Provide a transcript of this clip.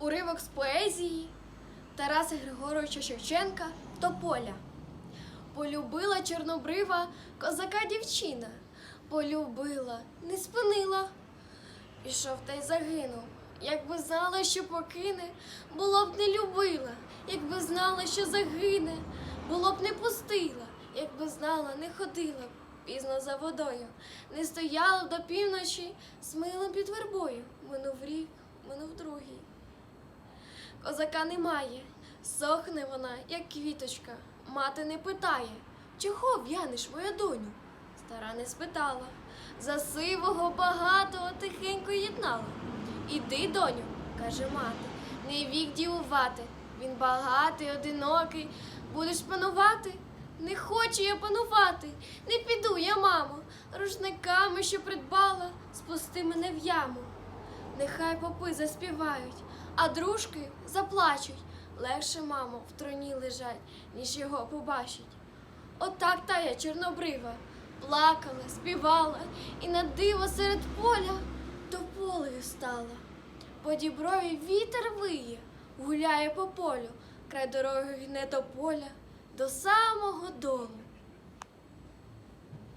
Уривок з поезії Тараса Григоровича Шевченка Тополя. Полюбила чорнобрива козака дівчина. Полюбила, не спинила. Пішов та й загинув. Якби знала, що покине, було б не любила. Якби знала, що загине, було б не пустила. Якби знала, не ходила б пізно за водою, не стояла до півночі з милом під вербою. Минув рік, минув другий. Козака немає, сохне вона, як квіточка. Мати не питає, чого в'янеш, моя доню? Стара не спитала. За сивого багатого тихенько єднала. Іди, доню, каже мати, не вік дівувати. Він багатий, одинокий. Будеш панувати? Не хочу я панувати, не піду я, мамо, рушниками, що придбала, спусти мене в яму. Нехай попи заспівають, а дружки заплачуть. Легше, мамо, в троні лежать, ніж його побачить. Отак та я чорнобрива, плакала, співала, і на диво серед поля тополею стала. По діброві вітер виє, гуляє по полю, край дороги гне тополя до самого долу.